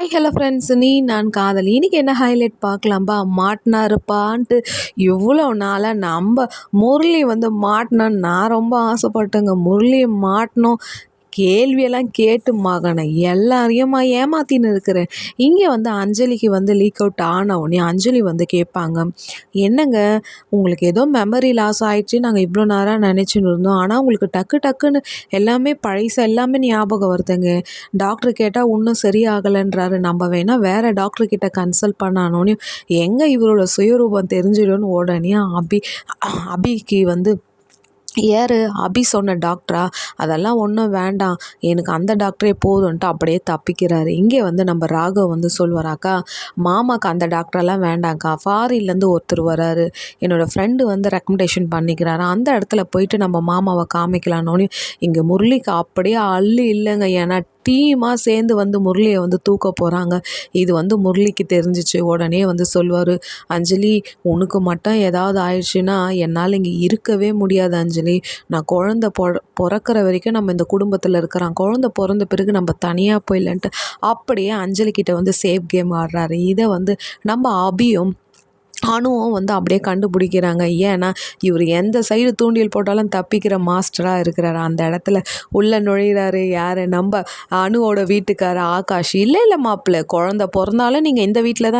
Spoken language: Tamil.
ஹாய் ஹலோ ஃப்ரெண்ட்ஸ் நீ நான் காதல். இன்றைக்கி என்ன ஹைலைட் பார்க்கலாம்பா? மாட்டினாருப்பான்ட்டு இவ்வளோ நாளாக நம்ம முரளி வந்து மாட்டினான்னு நான் ரொம்ப ஆசைப்பட்டேங்க. முரளி மாட்டினோம் கேள்வியெல்லாம் கேட்டு மகனை எல்லாரையும் ஏமாத்தின்னு இருக்கிறேன். இங்கே வந்து அஞ்சலிக்கு வந்து லீக் அவுட் ஆன உடனே அஞ்சலி வந்து கேட்பாங்க என்னங்க உங்களுக்கு ஏதோ மெமரி லாஸ் ஆயிடுச்சு நாங்கள் இவ்வளோ நேரம் நினச்சின்னு இருந்தோம். ஆனால் உங்களுக்கு டக்கு டக்குன்னு எல்லாமே பழசு எல்லாமே ஞாபகம் வருதுங்க. டாக்டர் கேட்டால் இன்னும் சரியாகலைன்றாரு. நம்ம வேணால் வேறு டாக்டர் கிட்ட கன்சல்ட் பண்ணானோன்னு எங்கே இவரோட சுயரூபம் தெரிஞ்சிடும்னு உடனே அபி அபிக்கு வந்து யார்? அபி சொன்ன டாக்டரா அதெல்லாம் ஒன்றும் வேண்டாம். எனக்கு அந்த டாக்டரே போதும்ன்ட்டு அப்படியே தப்பிக்கிறாரு. இங்கே வந்து நம்ம ராகவ் வந்து சொல்வாராக்கா மாமாக்கு அந்த டாக்டரெல்லாம் வேண்டாங்க்கா ஃபாரின்லேருந்து ஒருத்தர் வராரு. என்னோடய ஃப்ரெண்டு வந்து ரெக்கமெண்டேஷன் பண்ணிக்கிறாரு. அந்த இடத்துல போயிட்டு நம்ம மாமாவை காமிக்கலான்னு இங்கே முரளிக்கு அப்படியே அள்ளு இல்லைங்க. ஏன்னா டீமாக சேர்ந்து வந்து முரளியை வந்து தூக்க போகிறாங்க இது வந்து முரளிக்கு தெரிஞ்சிச்சு. உடனே வந்து சொல்வார் அஞ்சலி உனக்கு மட்டும் ஏதாவது ஆயிடுச்சுன்னா என்னால் இங்கே இருக்கவே முடியாது அஞ்சலி. நான் குழந்த பிறக்கிற வரைக்கும் நம்ம இந்த குடும்பத்தில் இருக்கிறோம். குழந்த பிறந்த பிறகு நம்ம தனியாக போயிடலன்ட்டு அப்படியே அஞ்சலி கிட்ட வந்து சேஃப் கேம் ஆடுறாரு. இதை வந்து நம்ம அபியும் அணுவும் வந்து அப்படியே கண்டுபிடிக்கிறாங்க. ஏன்னா இவர் எந்த சைடு தூண்டியல் போட்டாலும் தப்பிக்கிற மாஸ்டராக இருக்கிறாரு. அந்த இடத்துல உள்ளே நுழையிறாரு. யார்? நம்ம அணுவோட வீட்டுக்கார ஆகாஷ். இல்லை இல்லை மாப்பிள்ளை. குழந்த பிறந்தாலும் நீங்கள் இந்த வீட்டில் தான்